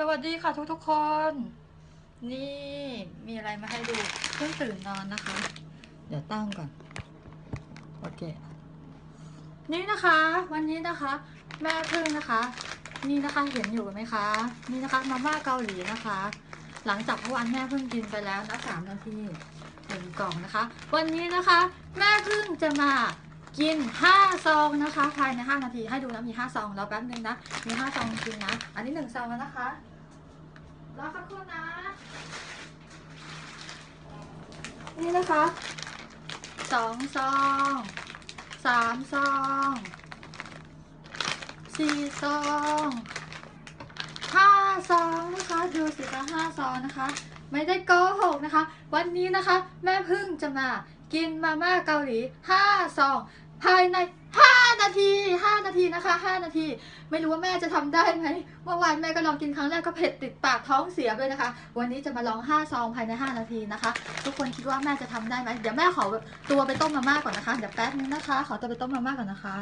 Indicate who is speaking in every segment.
Speaker 1: สวัสดีค่ะทุกทุกๆคน นี่มีอะไรมาให้ดูเพิ่งตื่นนอนนะคะ เดี๋ยวตั้งก่อน โอเค นี่นะคะ วันนี้นะคะ แม่พึ่งนะคะ นี่นะคะเห็นอยู่ไหมคะ นี่นะคะมาม่าเกาหลีนะคะ หลังจากเมื่อวานแม่พึ่งกินไปแล้วนะสามนาทีหนึ่งกล่องนะคะ วันนี้นะคะ แม่พึ่งจะมา กินห้าซองนะคะภายในห้านาทีให้ดูนะมีห้าซองรอแป๊บนึงนะ มีห้าซองจริงนะ อันนี้หนึ่งซองแล้วนะคะรอสักครู่นะ นี่นะคะสองซองสามซองสี่ซองห้าซองนะคะดูสิคะห้าซองนะคะ ไม่ได้โกหกนะคะ วันนี้นะคะ แม่พึ่งจะมากินมาม่าเกาหลีห้าซอง ภายในห้านาทีห้านาทีนะคะห้านาที ไม่รู้ว่าแม่จะทำได้ไหมเมื่อวานแม่ก็ลองกินครั้งแรกก็เผ็ดติดปากท้องเสียเลยนะคะ วันนี้จะมาลอง 5 ซองภายใน 5 นาทีนะคะ ทุกคนคิดว่าแม่จะทำได้ไหมเดี๋ยวแม่ขอตัวไปต้มมาม่าก่อนนะคะ เดี๋ยวแป๊บนึงนะคะ ขอตัวไปต้มมาม่าก่อนนะคะ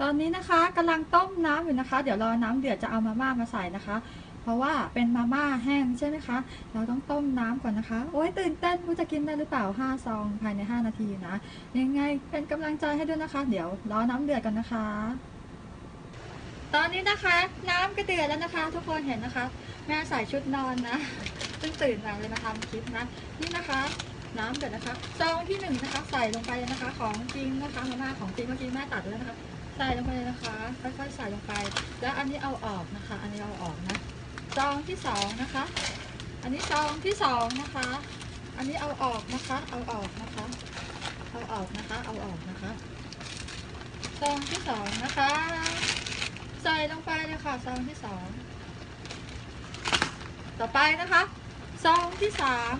Speaker 1: ตอนนี้นะคะกำลังต้มน้ำอยู่นะคะ เดี๋ยวรอน้ำเดือดจะเอามาม่ามาใส่นะคะ เพราะว่าเป็นมาม่าแห้งใช่ไหมคะ เราต้องต้มน้ำก่อนนะคะ โอ้ยตื่นเต้นว่าจะกินได้หรือเปล่า 5 ซองภายใน 5 นาทีนะ ยังไงเป็นกำลังใจให้ด้วยนะคะ เดี๋ยวรอน้ำเดือดกันนะคะ ตอนนี้นะคะ น้ำก็เดือดแล้วนะคะ ทุกคนเห็นนะคะ แม่ใส่ชุดนอนนะเพิ่งตื่นมาเลยมาทำคลิปนะ นี่นะคะน้ำเดือดนะคะซองที่หนึ่งนะคะ ใส่ลงไปเลยนะคะ ของจริงนะคะมาม่าของจริงเมื่อกี้แม่ตัดแล้วนะคะ ใส่ลงไปเลยนะคะ ค่อยๆใส่ลงไป แล้วอันนี้เอาออกนะคะ อันนี้เอาออกนะ ซองที่สองนะคะ อันนี้ซองที่สองนะคะ อันนี้เอาออกนะคะ เอาออกนะคะ เอาออกนะคะ เอาออกนะคะ ซองที่สองนะคะ ใส่ลงไปเลยค่ะ ซองที่สอง ต่อไปนะคะ ซองที่สาม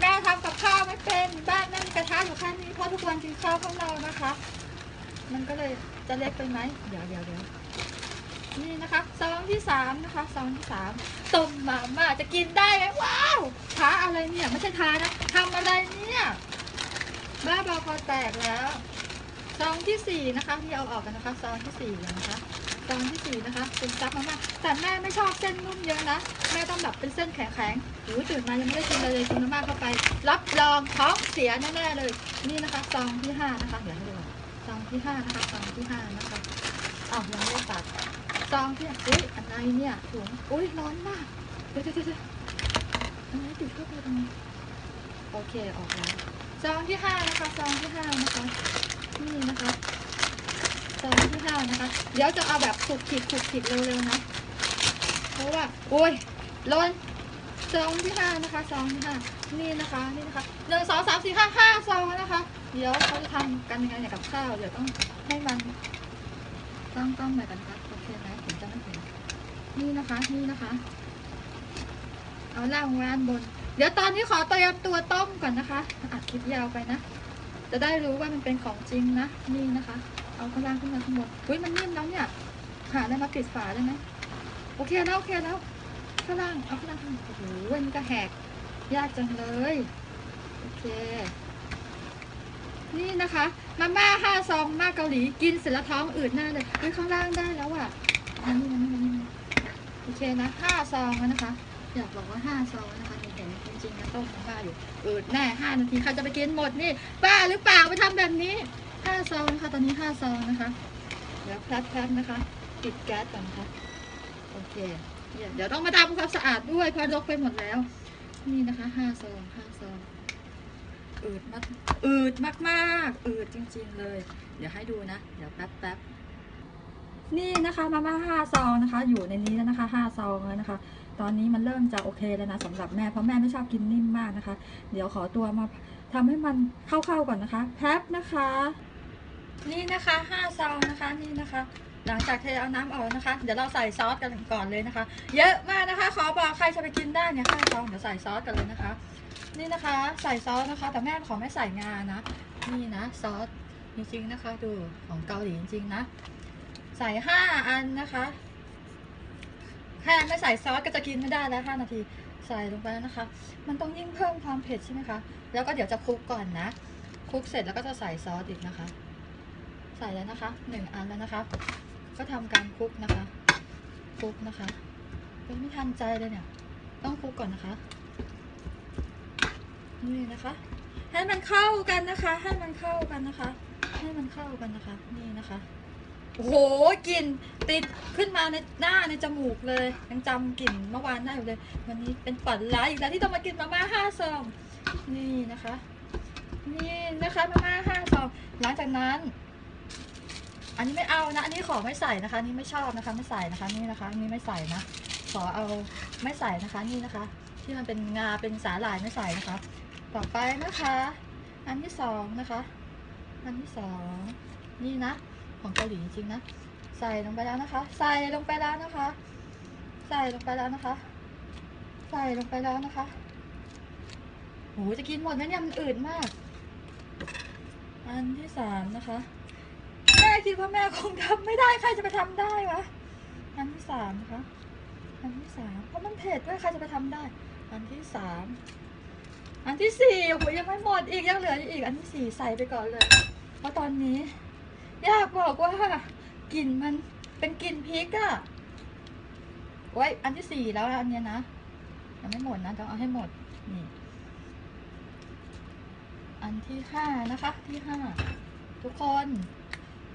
Speaker 1: แม่ทำกับข้าวไม่เป็นบ้านแม่มีกระทะอยู่แค่นี้เพราะทุกวันกินข้าวข้างนอกนะคะ มันก็เลยจะเล็กไปไหมเดี๋ยวเดี๋ยวเดี๋ยว นี่นะคะซองที่สามนะคะซองที่สามต้มมาม่าจะกินได้ไหมว้าวท้าอะไรเนี่ยไม่ใช่ท้านะทำอะไรเนี่ยบ้าบอคอแตกแล้วซองที่สี่นะคะที่เอาออกกันนะคะซองที่สี่นะคะซองที่สี่นะคะเป็นซับมาม่าแต่แม่ไม่ชอบเส้นนุ่มเยอะนะแม่ต้องแบบเป็นเส้นแข็งๆหูตื่นมายังไม่ได้กินเลยกินมาม่าเข้าไป รับรองท้องเสียแน่ๆเลย นี่นะคะซองที่ห้านะคะเดี๋ยวให้ดูซองที่ห้านะคะซองที่ห้านะคะอ้าวยังไม่ตัด ซองที่ยอุ้ยอะไรเนี่ยถุงอุ้ยร้อนมากเดี๋ยวเดี๋ยวเดี๋ยวอะไรติดเข้าไปตรงนี้โอเคออกแล้วซองที่ห้านะคะซองที่ห้านะคะนี่นะคะซองที่ห้านะคะเดี๋ยวจะเอาแบบขูดขีดขูดขีดเร็วๆนะเพราะว่าโอ้ยร้อนซองที่ห้านะคะซองที่ห้านี่นะคะนี่นะคะหนึ่งสองสามสี่ห้าห้าซองนะคะ เดี๋ยวเขาจะทำกันยังไงกับข้าวเดี๋ยวต้องให้มัน ต้องต้องไปกันนะคะโอเคไหมผมจะไม่เห็นนี่นะคะนี่นะคะ เอาล่างวานบน เดี๋ยวตอนนี้ขอเตรียมตัวต้มก่อนนะคะอัดคลิปยาวไปนะ จะได้รู้ว่ามันเป็นของจริงนะนี่นะคะ เอาข้างล่างขึ้นมาข้างบนอุ้ยมันนิ่มแล้วเนี่ยหาได้มาปิดฝาได้ไหมโอเคแล้วโอเคแล้วข้างล่างเอาข้างล่างข้างบนโอ้โหมันก็แหกยากจังเลย โอเค นี่นะคะมาม่าห้าซองมาม่าเกาหลีกินเสร็จแล้วท้องอืดหน้าเลยเฮ้ยข้างล่างได้แล้วอะนนี้นะนี่นะโอเคนะห้าซองแล้วนะคะ อยากบอกว่าห้าซองนะคะเห็นจริงๆนะต้มมาม่าอยู่อืดแน่ห้านาทีใครจะไปกินหมดนี่บ้าหรือเปล่าไปทำแบบนี้ห้าซองนะคะตอนนี้ห้าซองนะคะ เดี๋ยวพลัดพลัดนะคะปิดแก๊สก่อนนะคะโอเคเนี่ยเดี๋ยวต้องมาทำความสะอาดด้วยเพราะรกไปหมดแล้ว นี่นะคะห้าซองห้าซอง อืดมากอืดมากๆ อืดจริงๆเลย เดี๋ยวให้ดูนะ เดี๋ยวแป๊บแป๊บนี่นะคะมาม่าห้าซองนะคะ อยู่ในนี้แล้วนะคะห้าซองแล้วนะคะ ตอนนี้มันเริ่มจะโอเคแล้วนะสำหรับแม่เพราะแม่ไม่ชอบกินนิ่มมากนะคะ เดี๋ยวขอตัวมาทำให้มันเข้าๆก่อนนะคะแป๊บนะคะ นี่นะคะห้าซองนะคะนี่นะคะหลังจากเทเอาน้ำออกนะคะ เดี๋ยวเราใส่ซอสกันก่อนเลยนะคะ เยอะมากนะคะ ขอบอกใครจะไปกินได้เนี่ยห้าซองเดี๋ยวใส่ซอสกันเลยนะคะ นี่นะคะ ใส่ซอสนะคะ แต่แม่ขอไม่ใส่งานะ นี่นะซอสจริงๆนะคะ ดูของเกาหลีจริงๆนะ ใส่ห้าอันนะคะแค่ไม่ใส่ซอสก็จะกินไม่ได้แล้วห้านาทีใส่ลงไปแล้วนะคะ มันต้องยิ่งเพิ่มความเผ็ดใช่ไหมคะ แล้วก็เดี๋ยวจะคลุกก่อนนะคลุกเสร็จแล้วก็จะใส่ซอสอีกนะคะ ใส่แล้วนะคะหนึ่งอันแล้วนะคะ ก็ทำการคลุกนะคะคลุกนะคะไม่ทันใจเลยเนี่ย ต้องคลุกก่อนนะคะ นี่นะคะ ให้มันเข้ากันนะคะ ให้มันเข้ากันนะคะ ให้มันเข้ากันนะคะ นี่นะคะโอ้โหกลิ่นติดขึ้นมาในหน้าในจมูกเลยยังจำกลิ่นเมื่อวานได้อยู่เลย วันนี้เป็นฝันร้ายอีกแล้วที่ต้องมากินมาม่าห้าซองนี่นะคะ นี่นะคะมาม่าห้าซองหลังจากนั้น อันนี้ไม่เอานะอันนี้ขอไม่ใส่นะคะ นี่ไม่ชอบนะคะ ไม่ใส่นะคะนี่นะคะนนี่ไม่ใส่นะขอเอาไม่ใส่นะคะนี่นะคะ ที่มันเป็นงาเป็นสาหร่ายไม่ใส่นะคะ ต่อไปนะคะ อันที่สองนะคะ อันที่สองนี่นะ ของเกาหลีจริงๆนะ ใส่ลงไปแล้วนะคะ ใส่ลงไปแล้วนะคะ ใส่ลงไปแล้วนะคะ ใส่ลงไปแล้วนะคะโหจะกินหมดไหมเนี่ยมันอืดมาก อันที่สามนะคะ แม่คิดว่าแม่คงทำไม่ได้ใครจะไปทำได้วะอันที่สามนะคะ อันที่สามเพราะมันเผ็ดด้วยใครจะไปทำได้ อันที่สาม อันที่สี่โอ้โหยังไม่หมดอีกยังเหลืออยู่อีกอันที่สี่ใส่ไปก่อนเลย เพราะตอนนี้ อยากบอกว่ากลิ่นมันเป็นกลิ่นพริกอะไว้ยอันที่สี่แล้วอันเนี้ยนะยังไม่หมดนะต้องเอาให้หมดนี่อันที่ห้านะคะที่ห้าทุกคน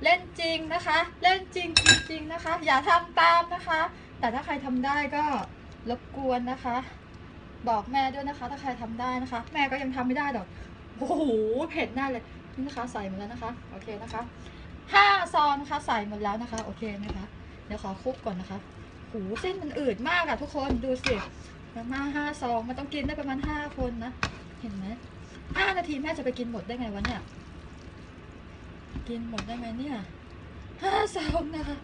Speaker 1: เล่นจริงนะคะ เล่นจริงจริงนะคะ อย่าทำตามนะคะ แต่ถ้าใครทำได้ก็รบกวนนะคะ บอกแม่ด้วยนะคะ ถ้าใครทำได้นะคะ แม่ก็ยังทำไม่ได้หรอกโอ้โหเผ็ดแน่เลยนี่นะคะใส่หมดแล้วนะคะโอเคนะคะห้าซองนะคะใส่หมดแล้วนะคะโอเคนะคะเดี๋ยวขอคลุกก่อนนะคะโหเส้นมันอืดมากอะทุกคนดูสิมาม่าห้าซองมันต้องกินได้ประมาณห้าคนนะเห็นไหมห้านาทีแม่จะไปกินหมดได้ไงวะเนี่ยกินหมดได้ไหมเนี่ยห้าซองนะคะ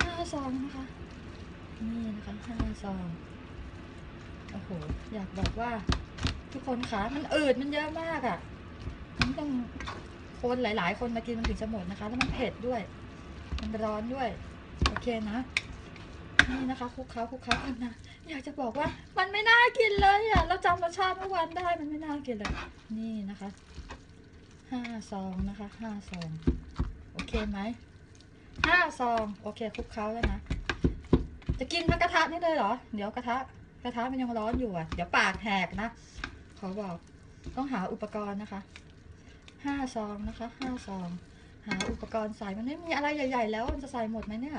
Speaker 1: ห้าซองนะคะนี่นะคะห้าซอง โอ้โห อยากบอกว่า ทุกคนคะมันอืดมันเยอะมากอะ่ะ มันต้องคนหลาย ๆ คนมากินมันถึงจะหมดนะคะ แล้วมันเผ็ดด้วย มันร้อนด้วย โอเคนะ นี่นะคะคลุกเคล้าคลุกเคล้ากันนะ อยากจะบอกว่ามันไม่น่ากินเลยอะ่ะ เราจำรสชาติเมื่อวานได้ มันไม่น่ากินเลย นี่นะคะ ห้าซองนะคะ ห้าซอง โอเคไหม ห้าซอง โอเคคลุกเคล้าแล้วนะ จะกินทั้งกระทะนี่เลยเหรอ เดี๋ยวกระทะ กระทะมันยังร้อนอยู่อะ เดี๋ยวปากแหกนะ ขอบอก ต้องหาอุปกรณ์นะคะ ห้าซองนะคะ ห้าซอง หาอุปกรณ์ใส่ มันไม่มีอะไรใหญ่ๆแล้ว มันจะใส่หมดไหมเนี่ย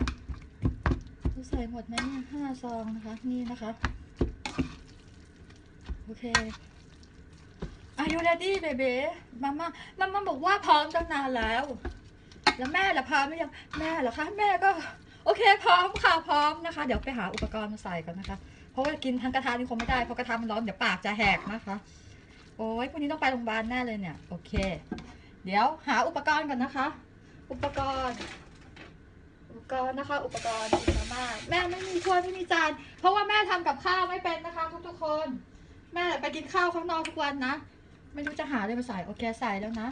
Speaker 1: จะใส่หมดไหมเนี่ยห้าซองนะคะ นี่นะคะ โอเค Are you ready baby มาม่ามาม่าบอกว่าพร้อมตั้งนานแล้ว แล้วแม่ล่ะพร้อมหรือยัง แม่เหรอคะ แม่ก็ โอเค พร้อมค่ะ พร้อมนะคะ เดี๋ยวไปหาอุปกรณ์มาใส่กันนะคะ ราะว่ากินทั้งกระทะนี่คงไม่ได้เพราะกระทะมันร้อนเดี๋ยวปากจะแหกนะคะ โอ้ยพรุ่งนี้ต้องไปโรงพยาบาลแน่เลยเนี่ย โอเค เดี๋ยวหาอุปกรณ์ก่อนนะคะ อุปกรณ์ อุปกรณ์นะคะ อุปกรณ์กินมาม่าแม่ไม่มีถ้วยไม่มีจาน เพราะว่าแม่ทำกับข้าวไม่เป็นนะคะ ทุกๆคน แม่ไปกินข้าวข้างนอกทุกวันนะไม่รู้จะหาอะไรมาใส่โอเคใส่แล้วนะ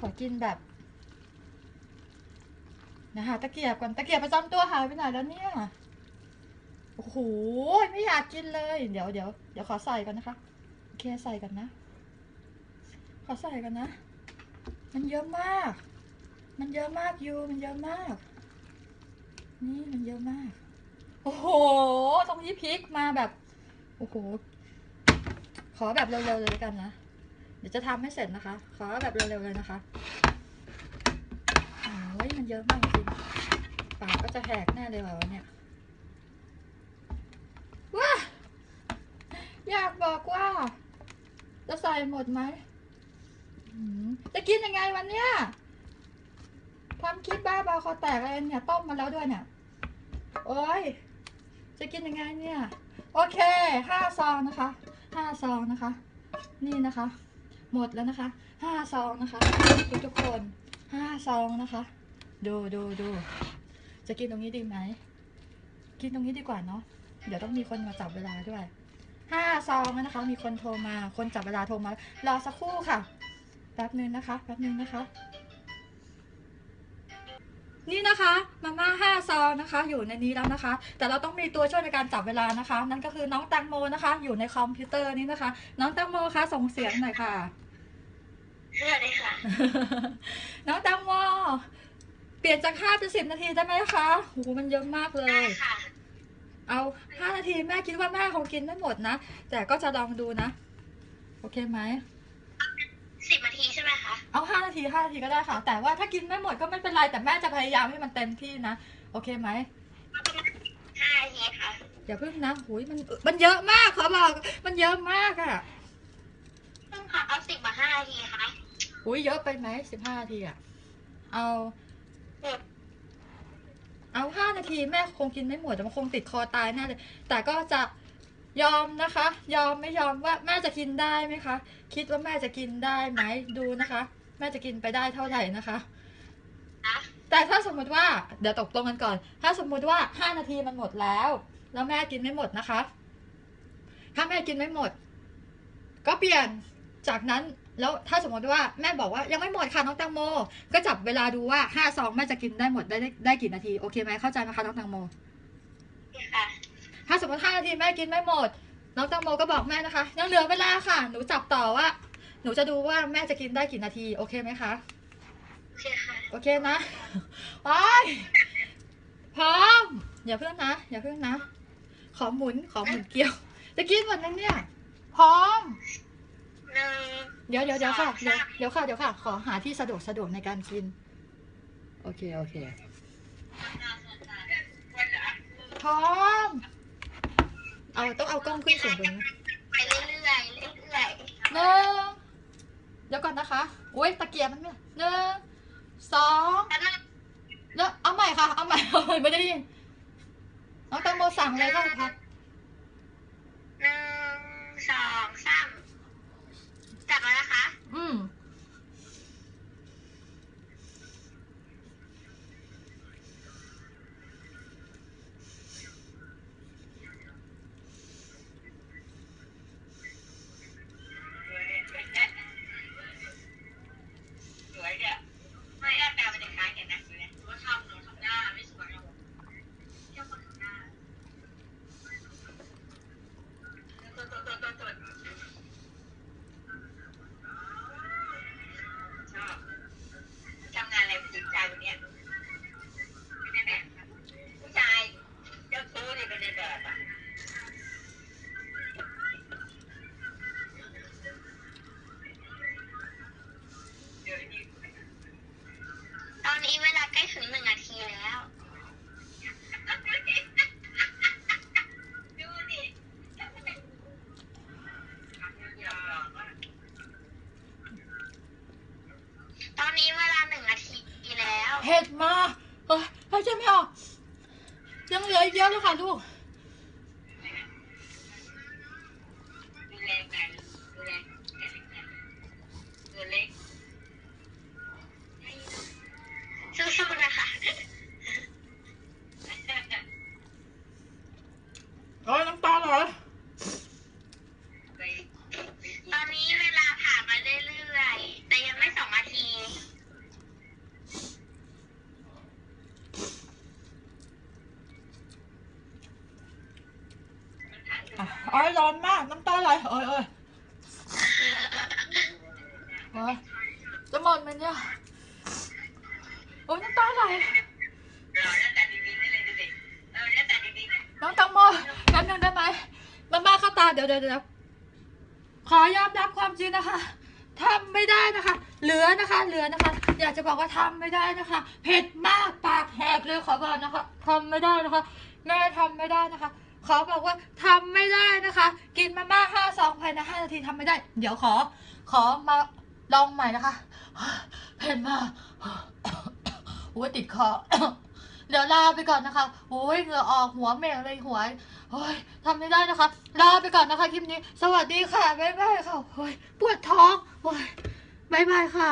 Speaker 1: ขอกินแบบนะคะตะเกียบก่อนตะเกียบประจำตัวหายไปไหนแล้วเนี่ย โอ้โหไม่อยากกินเลย เดี๋ยวเดี๋ยวเดี๋ยวขอใส่กันนะคะโอเคใส่กันนะ ขอใส่กันนะ มันเยอะมาก มันเยอะมากยูมันเยอะมาก นี่มันเยอะมาก โอ้โหตรงนี้พริกมาแบบ โอ้โห ขอแบบเร็วๆเลยแล้วกันนะ เดี๋ยวจะทำให้เสร็จนะคะ ขอแบบเร็วๆเลยนะคะโอ้ยมันเยอะมากจริงปากก็จะแหกแน่เลยว่ะวันเนี้ยว้าอยากบอกว่า จะใส่หมดไหมอืมจะกินยังไงวันเนี้ยทำคลิปบ้าบอคอแตกอะไรเนี่ยต้มมาแล้วด้วยเนี่ยโอ้ยจะกินยังไงเนี่ย โอเคห้าซองนะคะห้าซองนะคะ นี่นะคะ หมดแล้วนะคะห้าซองนะคะทุกทุกๆคนห้าซองนะคะ ดูดูดูจะกินตรงนี้ดีไหมกินตรงนี้ดีกว่าเนาะเดี๋ยวต้องมีคนมาจับเวลาด้วย ห้าซองแล้วนะคะ มีคนโทรมา คนจับเวลาโทรมา รอสักครู่ค่ะ แป๊บนึงนะคะ แป๊บนึงนะคะ นี่นะคะ มาม่าห้าซองนะคะ อยู่ในนี้แล้วนะคะ แต่เราต้องมีตัวช่วยในการจับเวลานะคะ นั่นก็คือน้องแตงโมนะคะ อยู่ในคอมพิวเตอร์นี้นะคะ น้องแตงโมคะ ส่งเสียงหน่อยค่ะ
Speaker 2: สวัสดีค่ะ
Speaker 1: น้องแตงโม เปลี่ยนจากห้าเป็นสิบนาทีได้ไหมคะโหมันเยอะมากเล
Speaker 2: ได้
Speaker 1: ย
Speaker 2: ค่ะ
Speaker 1: เอาห้านาทีแม่คิดว่าแม่คงกินไม่หมดนะ แต่ก็จะลองดูนะ โอเคไหม
Speaker 2: สิบนาทีใช่ไหมคะ
Speaker 1: เอาห้านาทีห้านาทีก็ได้ค่ะ แต่ว่าถ้ากินไม่หมดก็ไม่เป็นไร แต่แม่จะพยายามให้มันเต็มที่นะ โอเคไหม
Speaker 2: ห้านาทีค่ะ
Speaker 1: อย่าเพิ่งนะหุยมันมันเยอะมากเขาบอก มันเยอะมากอะ
Speaker 2: เพิ่งค่ะ เอาสิบมาห้านาทีค่ะ
Speaker 1: หุยเยอะไปไหมสิบห้านาทีอะเอา
Speaker 2: เอา
Speaker 1: ห้านาทีแม่คงกินไม่หมดแต่มันคงติดคอตายแน่เลย แต่ก็จะยอมนะคะ ยอมไม่ยอมว่าแม่จะกินได้ไหมคะ คิดว่าแม่จะกินได้ไหมดูนะคะ แม่จะกินไปได้เท่าไหร่นะคะ
Speaker 2: นะ
Speaker 1: แต่ถ้าสมมุติว่าเดี๋ยวตกลงกันก่อน ถ้าสมมุติว่าห้านาทีมันหมดแล้ว แล้วแม่กินไม่หมดนะคะ ถ้าแม่กินไม่หมด ก็เปลี่ยนจากนั้น แล้วถ้าสมมติว่าแม่บอกว่ายังไม่หมดค่ะน้องแตงโม ก็จับเวลาดูว่าห้าซองแม่จะกินได้หมดได้ได้ได้กี่นาทีโอเคไหมเข้าใจไหมคะน้องแตงโม
Speaker 2: นี่ค่ะ
Speaker 1: ถ้าสมมติห้านาทีแม่กินไม่หมด น้องแตงโมก็บอกแม่นะคะ ยังเหลือเวลาค่ะ หนูจับต่อว่า หนูจะดูว่าแม่จะกินได้กี่นาที โอเคไหมคะ
Speaker 2: โอเคค่ะ
Speaker 1: โอเคนะไปพร้อมอย่าเพิ่งนะอย่าเพิ่งนะ ขอหมุนขอหมุนเกลียว จะกินหมดแล้วเนี่ย พร้อม
Speaker 2: หนึ่ง
Speaker 1: เดี๋ยวเดี๋ยวเดี๋ยวค่ะ
Speaker 2: สอง
Speaker 1: เดี๋ยว
Speaker 2: สาม
Speaker 1: เดี๋ยวค่ะเดี๋ยวค่ะ ขอหาที่สะดวกสะดวกในการกิน โอเค โอเคพร้อมเอาต้องเอากล้องขึ้นสูงตรงนี้
Speaker 2: ไปเรื่อยๆเรื่อย
Speaker 1: หนึ่งเดี๋ยวก่อนนะคะอุ้ยตะเกียบมันไม่หนึ่งสอง
Speaker 2: ๆแล้วนั่ง
Speaker 1: เดี๋ยวเอาใหม่ค่ะ เอาใหม่เอาใหม่ไม่ได้ยินน้องแตังโมสั่งเลยก็พัก
Speaker 2: หนึ่งสองสาม จับแล้วนะคะ
Speaker 1: อืม
Speaker 2: สวยเนี่ยไม่หน้าตามันจะคล้ายกันนะเนี่ยว่าทำหนูทำหน้าไม่สวยหรอกเที่ยวคนทำหน้าตัวตัวตัวตัวตัวชอบทำงานอะไรผู้หญิงชายคนเนี้ยไม่ได้ไหมผู้ชายเจ้าชู้นี่เป็นในแบบอะเดี๋ยวนี้ ตอนนี้เวลาใกล้ถึงหนึ่งนาทีแล้ว ดูดิ ตอนนี้เวลาหนึ่งนาทีแล้ว
Speaker 1: เผ็ดมากเอ้ยหายใจไม่ออก ยังเหลืออีกเยอะเลยค่ะลูก
Speaker 2: ดูแรงกันดูแรงตัวเล็กสู้ๆนะคะ
Speaker 1: โอ้ยน้ำตาไหล
Speaker 2: ตอนนี้เวลาผ่านมาเรื่อยๆ แต่ยังไม่สองนาที
Speaker 1: อะอ้ยร้อนมาก น้ำตาไหลโอ้ยโอ้ยโอ้ยจะหมดไหมเนี่ยโอ้ยน้ำตาไหลน้องตังโมแป๊บนึงได้ไหมมาม่าเข้าตาเดี๋ยวเดี๋ยวเดี๋ยวขอยอมรับความจริงนะคะทำไม่ได้นะคะ เหลือนะคะ เหลือนะคะ อยากจะบอกว่าทำไม่ได้นะคะเผ็ดมากปากแหกเลยขอบอกนะคะทำไม่ได้นะคะ แม่ทำไม่ได้นะคะ ขอบอกว่าทำไม่ได้นะคะ กินมาม่าห้าซองภายในห้านาทีทำไม่ได้ เดี๋ยวขอ ขอมาลองใหม่นะคะเผ็ดมากโอ้ยติดคอเดี๋ยวลาไปก่อนนะคะโอ้ยเหงื่อออกหัวเหม่งเลยหัวโอ้ยทำไม่ได้นะคะ ลาไปก่อนนะคะคลิปนี้ สวัสดีค่ะ บ๊ายบายค่ะโอ้ยปวดท้องโอ้ยบ๊ายบายค่ะ